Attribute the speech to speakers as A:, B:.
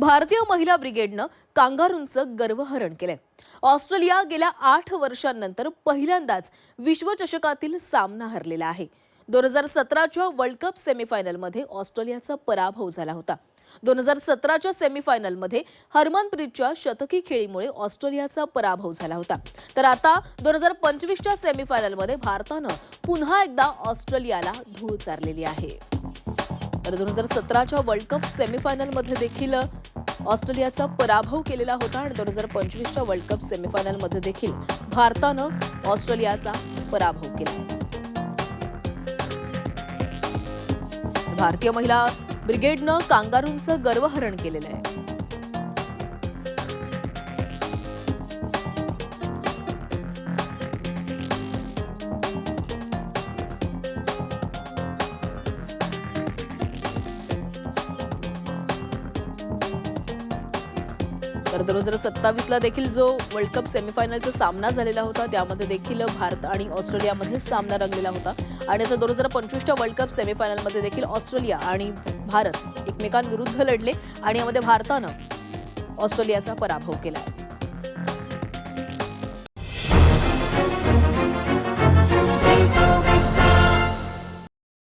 A: भारतीय महिला ब्रिगेडनं कांगारूंचं गर्वहरण केलंय. ऑस्ट्रेलिया गेल्या आठ वर्षांनंतर पहिल्यांदाच विश्वचषकातील सामना हरलेला आहे. दोन हजार सतराच्या वर्ल्ड कप सेमीफायनलमध्ये ऑस्ट्रेलियाचा पराभव झाला होता. दोन हजार सतराच्या सेमीफायनलमध्ये हरमनप्रीतच्या शतकी खेळीमुळे ऑस्ट्रेलियाचा पराभव झाला होता. तर आता दोन हजार पंचवीसच्या सेमीफायनलमध्ये भारतानं पुन्हा एकदा ऑस्ट्रेलियाला धूळ चारलेली आहे. तर दोन हजार सतराच्या वर्ल्ड कप सेमीफायनलमध्ये देखील ऑस्ट्रेलियाचा पराभव केलेला होता आणि दोन हजार पंचवीसच्या वर्ल्ड कप सेमीफायनलमध्ये देखील भारतानं ऑस्ट्रेलियाचा पराभव केला. भारतीय महिला ब्रिगेडनं कांगारूंचं गर्वहरण केलेलं आहे. तर दोन हजार सत्तावीसला देखील जो वर्ल्ड कप सेमीफायनलचा सामना झालेला होता त्यामध्ये देखील भारत आणि ऑस्ट्रेलियामध्ये सामना रंगलेला होता. आणि आता दोन हजार पंचवीसच्या वर्ल्ड कप सेमीफायनलमध्ये देखील ऑस्ट्रेलिया आणि भारत एकमेकांविरुद्ध लढले आणि यामध्ये भारतानं ऑस्ट्रेलियाचा पराभव केला आहे